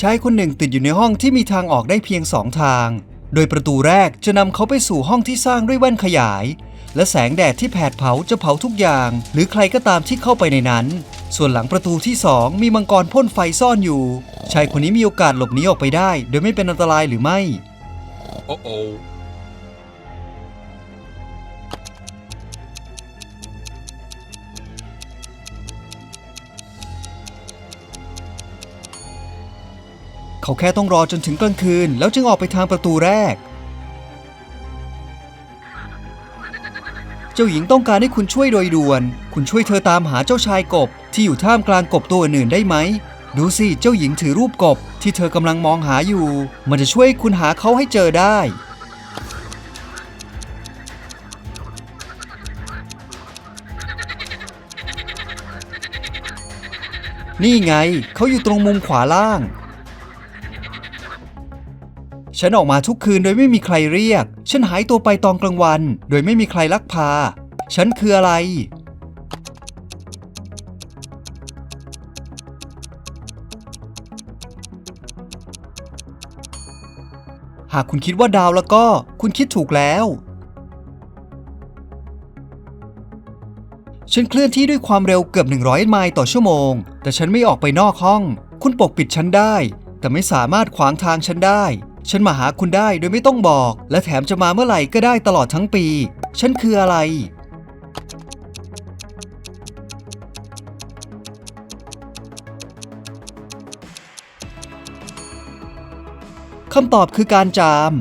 ชายคนหนึ่งติดอยู่ในห้องที่มีทางออกได้เพียงสองทาง โดยประตูแรกจะนำเขาไปสู่ห้องที่สร้างด้วยแว่นขยาย และแสงแดดที่แผดเผาจะเผาทุกอย่าง หรือใครก็ตามที่เข้าไปในนั้น ส่วนหลังประตูที่สองมีมังกรพ่นไฟซ่อนอยู่ ชายคนนี้มีโอกาสหลบหนีออกไปได้ โดยไม่เป็นอันตรายหรือไม่ Uh-oh. เขาแค่ต้องรอจนถึงกลางคืน แล้วจึงออกไปทางประตูแรก เจ้าหญิงต้องการให้คุณช่วยโดยด่วน คุณช่วยเธอตามหาเจ้าชายกบ ที่อยู่ท่ามกลางกบตัวอื่นได้ไหม ดูสิ เจ้าหญิงถือรูปกบ ที่เธอกำลังมองหาอยู่ มันจะช่วยคุณหาเขาให้เจอได้นี่ไง เขาอยู่ตรงมุมขวาล่าง ฉันออกมาทุกคืนโดยไม่มีใครเรียก ฉันหายตัวไปตอนกลางวัน โดยไม่มีใครลักพา ฉันคืออะไร หากคุณคิดว่าดาวแล้วก็ คุณคิดถูกแล้ว ฉันเคลื่อนที่ด้วยความเร็วเกือบ 100 ไมล์ต่อชั่วโมง แต่ฉันไม่ออกไปนอกห้อง คุณปกปิดฉันได้ แต่ไม่สามารถขวางทางฉันได้ ฉันมาหาคุณได้โดยไม่ต้องบอก และแถมจะมาเมื่อไหร่ก็ได้ตลอดทั้งปี ฉันคืออะไร คำตอบคือการจาม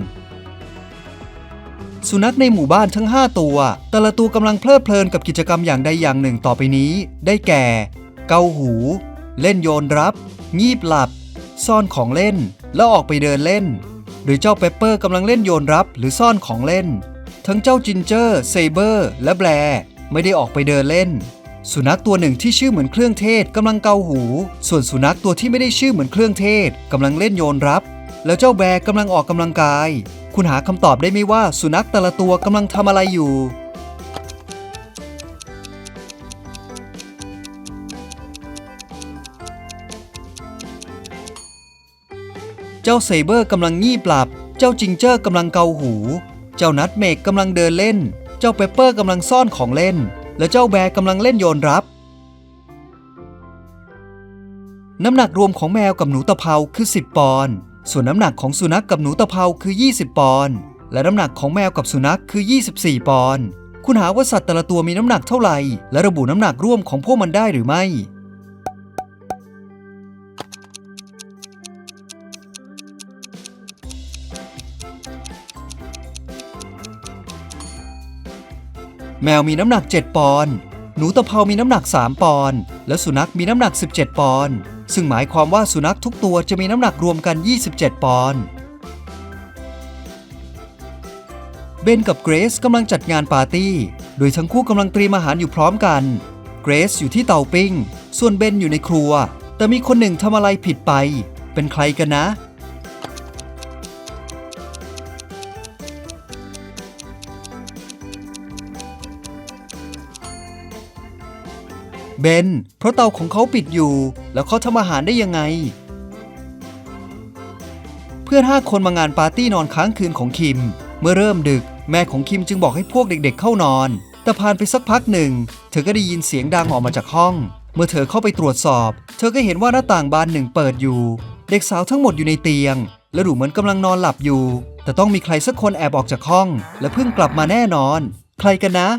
สุนัขในหมู่บ้านทั้ง 5 ตัว แต่ละตัวกำลังเพลิดเพลินกับกิจกรรมอย่างใดอย่างหนึ่งต่อไปนี้ ได้แก่ เกาหู เล่นโยนรับ งีบหลับ ซ่อนของเล่นแล้วออกไปเดินเล่น โดยเจ้าเปปเปอร์กำลังเล่นโยนรับหรือซ่อนของเล่น ทั้งเจ้าจินเจอร์เซเบอร์และแบลไม่ได้ออกไปเดินเล่น สุนัขตัวหนึ่งที่ชื่อเหมือนเครื่องเทศกำลังเกาหู ส่วนสุนัขตัวที่ไม่ได้ชื่อเหมือนเครื่องเทศกำลังเล่นโยนรับ แล้วเจ้าแบกำลังออกกำลังกาย คุณหาคำตอบได้ไหมว่าสุนัขแต่ละตัวกำลังทำอะไรอยู่ เจ้าเซเบอร์กำลังงีบหลับ เจ้าจิงเจอร์กำลังเกาหู เจ้านัทเมกกำลังเดินเล่น เจ้าเปปเปอร์กำลังซ่อนของเล่น และเจ้าแบร์กำลังเล่นโยนรับ น้ำหนักรวมของแมวกับหนูตะเภาคือ 10 ปอนด์ ส่วนน้ำหนักของสุนัขกกับหนูตะเภาคือ 20 ปอนด์ และน้ำหนักของแมวกับสุนัขคือ 24 ปอนด์ คุณหาว่าสัตว์แต่ละตัวมีน้ำหนักเท่าไหร่ และระบุน้ำหนักร่วมของพวกมันได้หรือไม่ แมวมีน้ำหนัก 7 ปอนด์ หนูตะเภามีน้ำหนัก 3 ปอนด์ และสุนัขมีน้ำหนัก 17 ปอนด์ ซึ่งหมายความว่าสุนัขทุกตัวจะมีน้ำหนักรวมกัน 27 ปอนด์ เบนกับเกรซกำลังจัดงานปาร์ตี้ โดยทั้งคู่กำลังเตรียมอาหารอยู่พร้อมกัน เกรซอยู่ที่เตาปิ้ง ส่วนเบนอยู่ในครัว แต่มีคนหนึ่งทำอะไรผิดไป เป็นใครกันนะ เบน เพราะเตาของเขาปิดอยู่ แล้วเขาทำอาหารได้ยังไง เพื่อนห้าคนมางานปาร์ตี้นอนค้างคืนของคิม เมื่อเริ่มดึก แม่ของคิมจึงบอกให้พวกเด็กๆเข้านอน แต่ผ่านไปสักพักหนึ่ง เธอก็ได้ยินเสียงดังออกมาจากห้อง เมื่อเธอเข้าไปตรวจสอบ เธอก็เห็นว่าหน้าต่างบานหนึ่งเปิดอยู่ เด็กสาวทั้งหมดอยู่ในเตียง และดูเหมือนกำลังนอนหลับอยู่ แต่ต้องมีใครสักคนแอบออกจากห้อง และเพิ่งกลับมาแน่นอน ใครกันนะ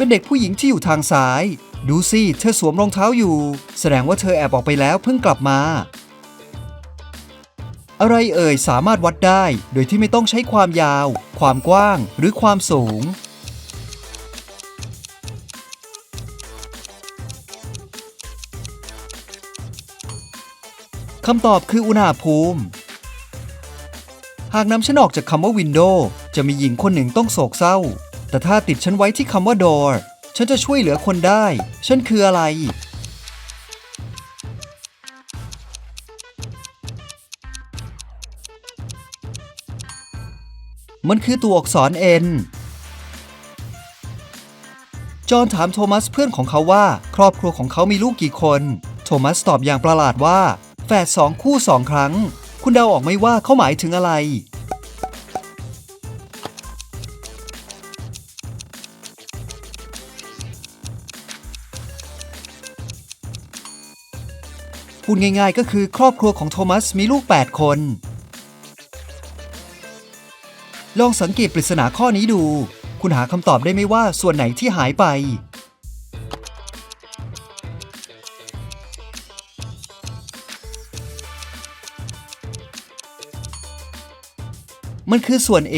เป็นเด็กผู้หญิงที่อยู่ทางซ้าย ดูสิเธอสวมรองเท้าอยู่ แสดงว่าเธอแอบออกไปแล้วเพิ่งกลับมา อะไรเอ่ยสามารถวัดได้ โดยที่ไม่ต้องใช้ความยาว ความกว้าง หรือความสูง คำตอบคืออุณหภูมิหากนำฉันออกจากคำว่า window จะมีหญิงคนหนึ่งต้องโศกเศร้า แต่ถ้าติดฉันไว้ที่คำว่า door ฉันจะช่วยเหลือคนได้ ฉันคืออะไร มันคือตัวอักษร N จอห์นถามโทมัสเพื่อนของเขาว่า ครอบครัวของเขามีลูกกี่คน โทมัสตอบอย่างประหลาดว่า แฝดสองคู่สองครั้ง คุณเดาออกไหมว่าเขาหมายถึงอะไร พูดง่ายๆ ก็คือครอบครัวของโทมัสมีลูก 8 คน ลองสังเกตปริศนาข้อนี้ดู คุณหาคำตอบได้ไหมว่าส่วนไหนที่หายไป มันคือส่วน A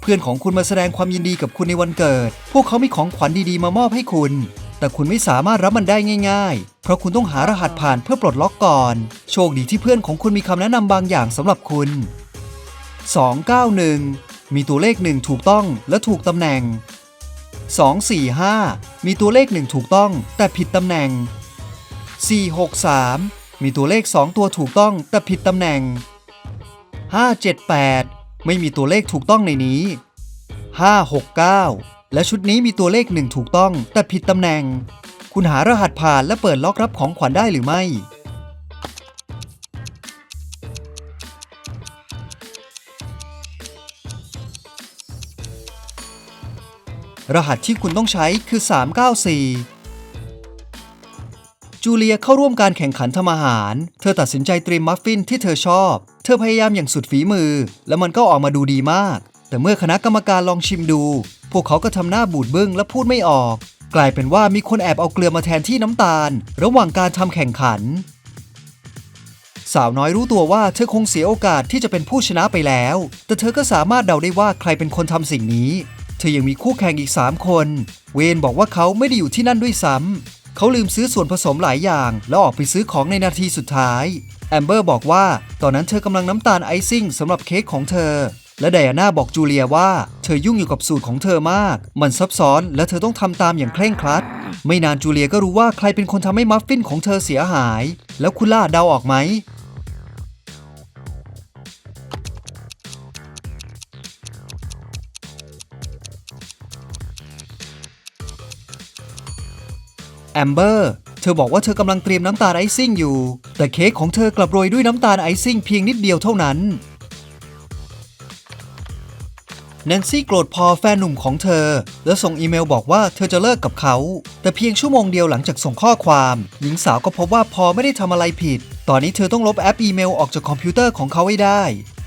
เพื่อนของคุณมาแสดงความยินดีกับคุณในวันเกิด พวกเขามีของขวัญดีๆ มามอบให้คุณ แต่คุณไม่สามารถรับมันได้ง่าย ๆ เพราะคุณต้องหารหัสผ่านเพื่อปลดล็อกก่อน โชคดีที่เพื่อนของคุณมีคำแนะนำบางอย่างสำหรับคุณ 291 มีตัวเลข1ถูกต้องและถูกตำแหน่ง 245 มีตัวเลข1ถูกต้องแต่ผิดตำแหน่ง 463 มีตัวเลข 2 ตัวถูกต้องแต่ผิดตำแหน่ง 578 ไม่มีตัวเลขถูกต้องในนี้ 569 และชุดนี้มีตัวเลข1ถูกต้อง แต่ผิดตำแหน่ง คุณหารหัสผ่านและเปิดล็อกรับของขวัญได้หรือไม่ รหัสที่คุณต้องใช้คือ 394 จูเลียเข้าร่วมการแข่งขันทำอาหาร เธอตัดสินใจเตรียมมัฟฟินที่เธอชอบ เธอพยายามอย่างสุดฝีมือ และมันก็ออกมาดูดีมาก แต่เมื่อคณะกรรมการลองชิมดู วกเขาก็ทำหน้าบูดบึ้งและพูดไม่ออก กลายเป็นว่ามีคนแอบเอาเกลือมาแทนที่น้ำตาล ระหว่างการทำแข่งขัน สาวน้อยรู้ตัวว่าเธอคงเสียโอกาสที่จะเป็นผู้ชนะไปแล้ว แต่เธอก็สามารถเดาได้ว่าใครเป็นคนทำสิ่งนี้ เธอยังมีคู่แข่งอีก 3 คน เวนบอกว่าเขาไม่ได้อยู่ที่นั่นด้วยซ้ำเขาลืมซื้อส่วนผสมหลายอย่าง แล้วออกไปซื้อของในนาทีสุดท้ายแอมเบอร์บอกว่า ตอนนั้นเธอกำลังน้ำตาลไอซิ่งสำหรับเค้กของเธอ และไดอาน่าบอกจูเลียว่า เธอยุ่งอยู่กับสูตรของเธอมาก มันซับซ้อนและเธอต้องทำตามอย่างเคร่งครัด ไม่นานจูเลียก็รู้ว่าใครเป็นคนทำให้มัฟฟินของเธอเสียหาย แล้วคุณล่าเดาออกไหม แอมเบอร์เธอบอกว่าเธอกำลังเตรียมน้ำตาลไอซิ่งอยู่ แต่เค้กของเธอกลับโรยด้วยน้ำตาลไอซิ่งเพียงนิดเดียวเท่านั้น แนนซี่โกรธพอแฟนหนุ่มของเธอ และส่งอีเมลบอกว่าเธอจะเลิกกับเขา แต่เพียงชั่วโมงเดียวหลังจากส่งข้อความ หญิงสาวก็พบว่าพอไม่ได้ทำอะไรผิด ตอนนี้เธอต้องลบแอปอีเมลออกจากคอมพิวเตอร์ของเขาให้ได้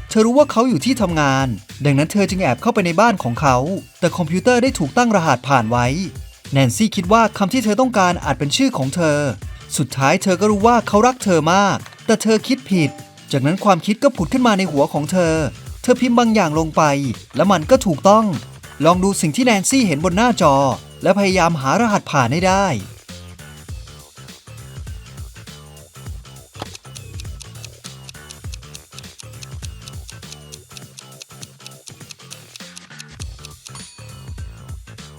เธอรู้ว่าเขาอยู่ที่ทำงาน ดังนั้นเธอจึงแอบเข้าไปในบ้านของเขา แต่คอมพิวเตอร์ได้ถูกตั้งรหัสผ่านไว้ แนนซี่คิดว่าคำที่เธอต้องการอาจเป็นชื่อของเธอ สุดท้ายเธอก็รู้ว่าเขารักเธอมาก แต่เธอคิดผิด จากนั้นความคิดก็ผุดขึ้นมาในหัวของเธอ ธอพิมพ์บางอย่างลงไป และมันก็ถูกต้อง ลองดูสิ่งที่แนนซี่เห็นบนหน้าจอ และพยายามหารหัสผ่านให้ได้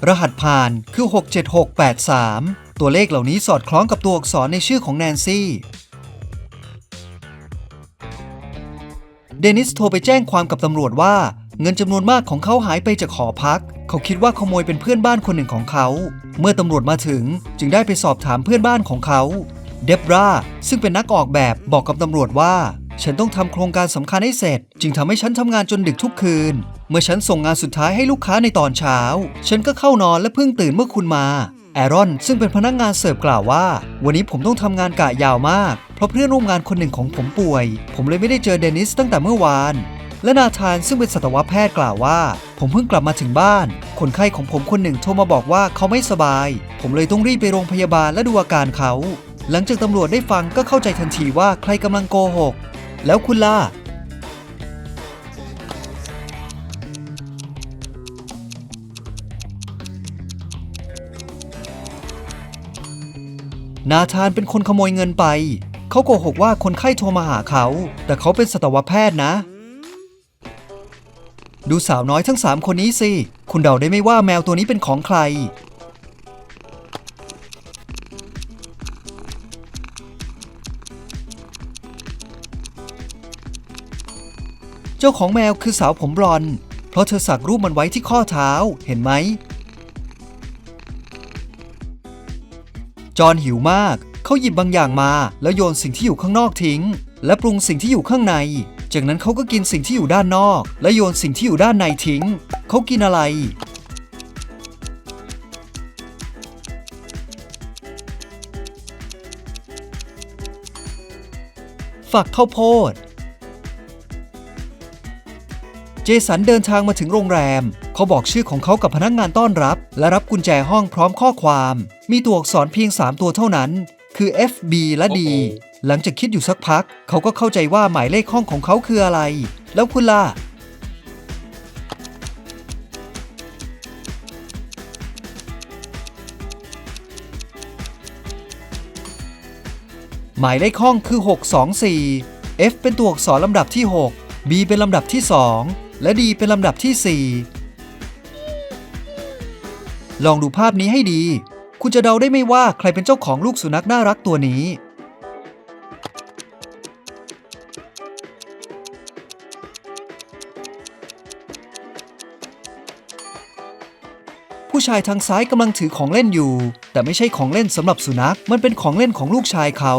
รหัสผ่านคือ 67683 ตัวเลขเหล่านี้สอดคล้องกับตัวอักษรในชื่อของแนนซี่ เดนิสโทรไปแจ้งความกับตำรวจว่า เงินจำนวนมากของเขาหายไปจากหอพัก เขาคิดว่าขโมยเป็นเพื่อนบ้านคนหนึ่งของเขา เมื่อตำรวจมาถึงจึงได้ไปสอบถามเพื่อนบ้านของเขา เดบราซึ่งเป็นนักออกแบบบอกกับตำรวจว่า ฉันต้องทำโครงการสำคัญให้เสร็จ จึงทำให้ฉันทำงานจนดึกทุกคืน เมื่อฉันส่งงานสุดท้ายให้ลูกค้าในตอนเช้า ฉันก็เข้านอนและเพิ่งตื่นเมื่อคุณมาแอรอนซึ่งเป็นพนักงานเสิร์ฟกล่าวว่า วันนี้ผมต้องทำงานกะยาวมาก เพราะเพื่อนร่วมงานคนหนึ่งของผมป่วย ผมเลยไม่ได้เจอเดนิสตั้งแต่เมื่อวาน และนาธานซึ่งเป็นสัตวแพทย์กล่าวว่า ผมเพิ่งกลับมาถึงบ้าน คนไข้ของผมคนหนึ่งโทรมาบอกว่าเขาไม่สบาย ผมเลยต้องรีบไปโรงพยาบาลและดูอาการเขา หลังจากตำรวจได้ฟังก็เข้าใจทันทีว่าใครกำลังโกหก แล้วคุณล่ะนาธานเป็นคนขโมยเงินไป เขาโกหกว่าคนไข้โทรมาหาเขา แต่เขาเป็นสัตวแพทย์นะ ดูสาวน้อยทั้งสามคนนี้สิ คุณเดาได้ไหมว่าแมวตัวนี้เป็นของใคร เจ้าของแมวคือสาวผมบลอน เพราะเธอสักรูปมันไว้ที่ข้อเท้า เห็นไหม จอห์นหิวมาก เขาหยิบบางอย่างมา แล้วโยนสิ่งที่อยู่ข้างนอกทิ้ง และปรุงสิ่งที่อยู่ข้างใน จากนั้นเขาก็กินสิ่งที่อยู่ด้านนอก และโยนสิ่งที่อยู่ด้านในทิ้ง เขากินอะไร ฝักข้าวโพด เจสันเดินทางมาถึงโรงแรม เขาบอกชื่อของเขากับพนักงานต้อนรับ และรับกุญแจห้องพร้อมข้อความ มีตัวอักษรเพียง 3 ตัวเท่านั้น คือ F B และ D หลังจากคิดอยู่สักพัก เขาก็เข้าใจว่าหมายเลขห้องของเขาคืออะไร แล้วคุณล่ะ หมายเลขห้องคือ 624 F เป็นตัวอักษรลำดับที่ 6 B เป็นลำดับที่ 2 และ D เป็นลำดับที่ 4 ลองดูภาพนี้ให้ดี คุณจะเดาได้ไหมว่าใครเป็นเจ้าของลูกสุนัขน่ารักตัวนี้ ชายทางซ้ายกำลังถือของเล่นอยู่ แต่ไม่ใช่ของเล่นสำหรับสุนัข มันเป็นของเล่นของลูกชายเขา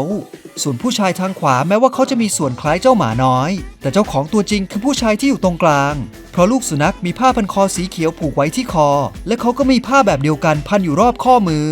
ส่วนผู้ชายทางขวาแม้ว่าเขาจะมีส่วนคล้ายเจ้าหมาน้อย แต่เจ้าของตัวจริงคือผู้ชายที่อยู่ตรงกลาง เพราะลูกสุนัขมีผ้าพันคอสีเขียวผูกไว้ที่คอ และเขาก็มีผ้าแบบเดียวกันพันอยู่รอบข้อมือ